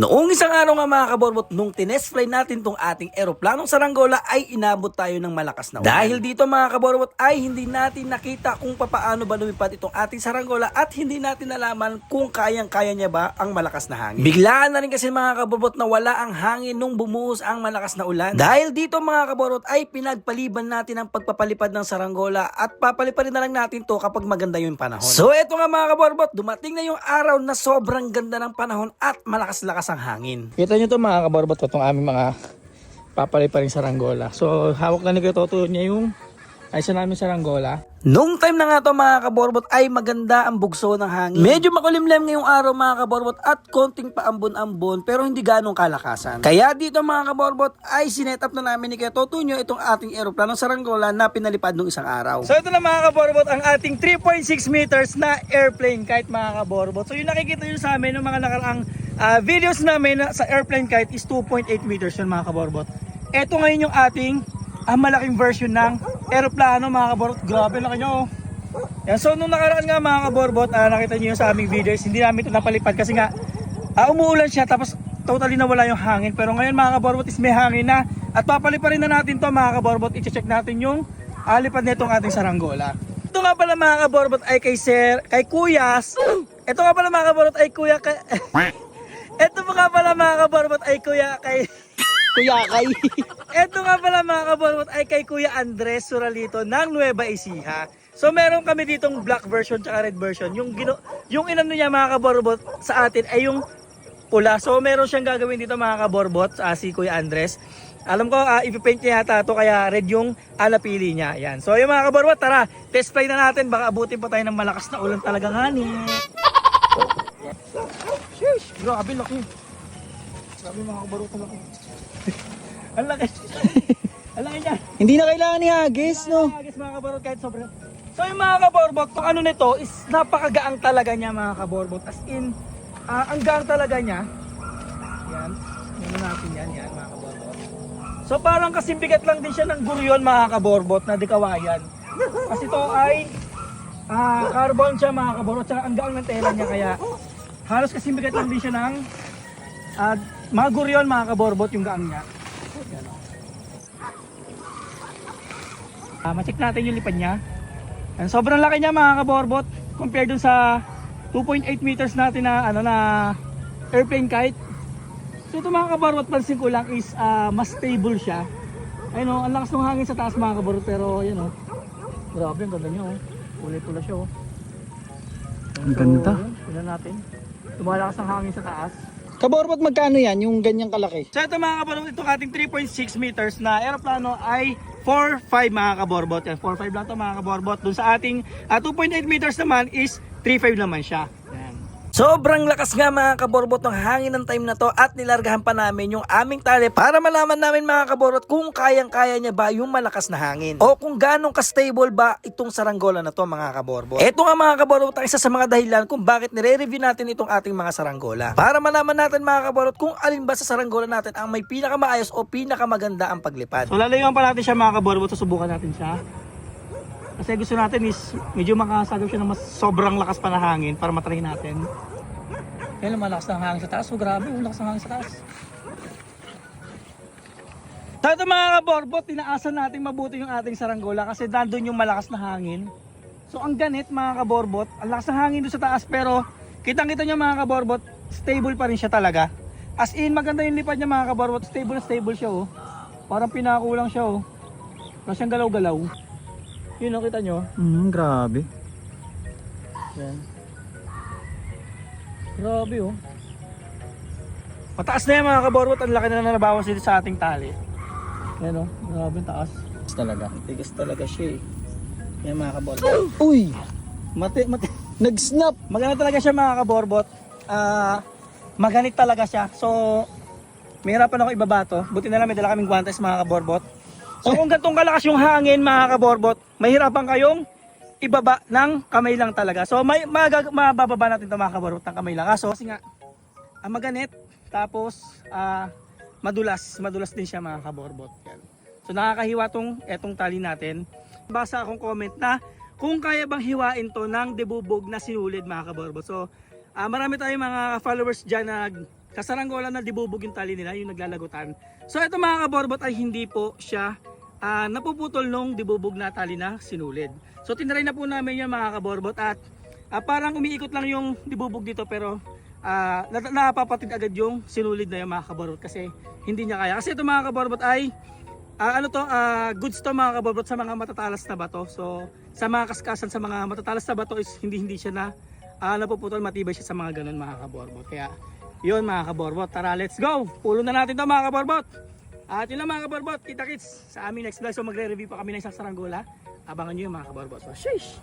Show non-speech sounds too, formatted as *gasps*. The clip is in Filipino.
Noong isang araw nga mga kaborbot, nung tinest fly natin tong ating eroplanong saranggola ay inabot tayo ng malakas na ulan. Dahil dito mga kaborbot ay hindi natin nakita kung papaano ba lumipad itong ating saranggola at hindi natin nalaman kung kayang-kaya niya ba ang malakas na hangin. Biglaan na rin kasi mga kaborbot na wala ang hangin nung bumuhos ang malakas na ulan. Dahil dito mga kaborbot ay pinagpaliban natin ang pagpapalipad ng saranggola at papaliparin na lang natin to kapag maganda yung panahon. So eto nga mga kaborbot, dumating na yung araw na sobrang ganda ng panahon at malakas-lakas ang hangin. Kita nyo to mga kabarbot ko, itong aming mga papalay pa rin saranggola. So hawak na ni Kuya Toto niya yung ayos na namin saranggola. Nung time na nga to mga kaborbot ay maganda ang bugso ng hangin. Medyo makulimlem ngayong araw mga kaborbot at konting paambon-ambon pero hindi ganong kalakasan. Kaya dito mga kaborbot ay sinet up na namin ni Kuya Totunyo itong ating eroplano saranggola na pinalipad nung isang araw. So ito na mga kaborbot ang ating 3.6 meters na airplane kite mga kaborbot. So yung nakikita nyo sa amin ng mga nakaraang ah, videos namin na sa airplane kite is 2.8 meters yun mga kaborbot. Ito ngayon yung ating ah, malaking version ng aeroplano mga kaborbot. Grabe laki nyo oh. Yan, so nung nakaraan nga mga kaborbot, ah, nakita nyo yung sa aming videos, hindi namin ito napalipad kasi nga ah, umuulan siya tapos totally nawala yung hangin. Pero ngayon mga kaborbot is may hangin na at papaliparin na natin to mga kaborbot. I-check natin yung alipad nitong ating saranggola. Ito nga pala mga kaborbot ay kay Sir, kay Kuyas. Ito nga pala mga kaborbot ay Kuya kay... *laughs* Ito nga pala mga kaborbot ay Kuya kay... *laughs* Kuya kay... Ito nga pala mga kaborbot ay kay Kuya Andres Suralito ng Nueva Ecija. So meron kami ditong black version at red version. Yung gino, yung inano niya mga kaborbot sa atin ay yung pula. So meron siyang gagawin dito mga kaborbot sa si Kuya Andres. Alam ko uh, ipipaint niya yata to kaya red yung ah, napili niya. Yan. So yung mga kaborbot tara, test fly na natin baka abutin pa tayo ng malakas na ulan talaga ngani. *laughs* Sheesh, grabe laki. Grabe mga kaborbot laki. *laughs* Ang laki. *laughs* Ang laki niya. Hindi na kailangan ni Hagis, no? Guys, mga kaborbot kahit sobrang So yung mga kaborbot, kung ano nito is napakagaang talaga niya mga kaborbot. As in, ah, ang gaang talaga niya. Yan. Yan natin yan, yan mga kaborbot. So parang kasimbigat lang din siya ng guryon mga kaborbot na dikawayan. Kasi ito ay ah, carbon siya mga kaborbot. Tsaka ang gaang ng tela niya kaya halos kasimbigat lang din siya ng ah, mga guryon mga kaborbot yung gaang niya. Ah, ma-check natin yung lipad niya. Yan, sobrang laki niya mga kaborbot compared dun sa 2.8 meters natin na ano na airplane kite. So ito mga kaborbot pansin ko lang is ah, mas stable siya. Ayun oh, ang lakas ng hangin sa taas mga kaborbot pero ayun oh. Grabe ang ganda niya oh. Kulay pula siya oh. Ang ganda. yun, tingnan natin. Tumalakas ang hangin sa taas. Kaborbot magkano yan, yung ganyang kalaki? So ito mga kaborbot, itong ating 3.6 meters na aeroplano ay 4.5 mga kaborbot. Yan, 4.5 lang ito mga kaborbot. Dun sa ating ah, 2.8 meters naman is 3.5 naman siya. Sobrang lakas nga mga kaborbot ng hangin ng time na to at nilargahan pa namin yung aming tali para malaman namin mga kaborbot kung kayang-kaya niya ba yung malakas na hangin o kung ganong ka-stable ba itong saranggola na to mga kaborbot. Ito nga mga kaborbot ang isa sa mga dahilan kung bakit nire-review natin itong ating mga saranggola. Para malaman natin mga kaborbot kung alin ba sa saranggola natin ang may pinakamaayos o pinakamaganda ang paglipad. So lalayuan pa natin siya mga kaborbot, susubukan natin siya. Kasi gusto natin is medyo makasagap siya ng mas sobrang lakas pa na hangin para matry natin. Ang malakas ng hangin sa taas. So grabe, lakas ng hangin sa taas. So ito mga kaborbot, tinaasan natin mabuti yung ating saranggola kasi nandun yung malakas na hangin. So ang ganit mga kaborbot, ang lakas ng hangin doon sa taas pero kitang-kita nyo mga kaborbot, stable pa rin siya talaga. As in, maganda yung lipad niya mga kaborbot, stable na stable siya oh. Parang pinakulang siya oh. Wala siyang galaw-galaw. Yun nakita nyo. Hmm, grabe. Yan. Grabe oh. Mataas na yan mga kaborbot, ang laki na na nabawas dito sa ating tali. Yan oh, grabe ang taas. Tigas talaga. Tigas talaga siya eh. Yan mga kaborbot. *gasps* Uy! Mati, mati. *laughs* Nag-snap! Maganda talaga siya mga kaborbot. Ah, maganit talaga siya. So, may hirapan ako ibaba to. Buti na lang may dala kaming guantes mga kaborbot. So kung gantong kalakas yung hangin mga kaborbot, mahirapan kayong ibaba ng kamay lang talaga. So may magag- mabababa natin ito mga kaborbot ng kamay lang. Kaso kasi nga, ah, maganit, tapos ah, madulas. Madulas din siya mga kaborbot. So nakakahiwa tong etong tali natin. Basa akong comment na kung kaya bang hiwain to ng debubog na sinulid mga kaborbot. So ah, marami tayong mga followers dyan na sa saranggola na dibubog yung tali nila, yung naglalagutan. So ito mga kaborbot ay hindi po siya ah, napuputol nung dibubog na tali na sinulid. So tinry na po namin yung mga kaborbot at ah, parang umiikot lang yung dibubog dito pero na- napapatid agad yung sinulid na yung mga kaborbot kasi hindi niya kaya. Kasi ito mga kaborbot ay Ah, ano to, ah, goods to mga kaborbot sa mga matatalas na bato. So, sa mga kaskasan sa mga matatalas na bato is hindi hindi siya na ah, napuputol, matibay siya sa mga ganun mga kaborbot. Kaya, yun mga kaborbot. Tara, let's go! Pulo na natin to mga kaborbot. At yun lang mga kaborbot, kita kits sa aming next vlog. So, magre-review pa kami ng isang saranggola. Abangan nyo yung mga kaborbot. So, sheesh!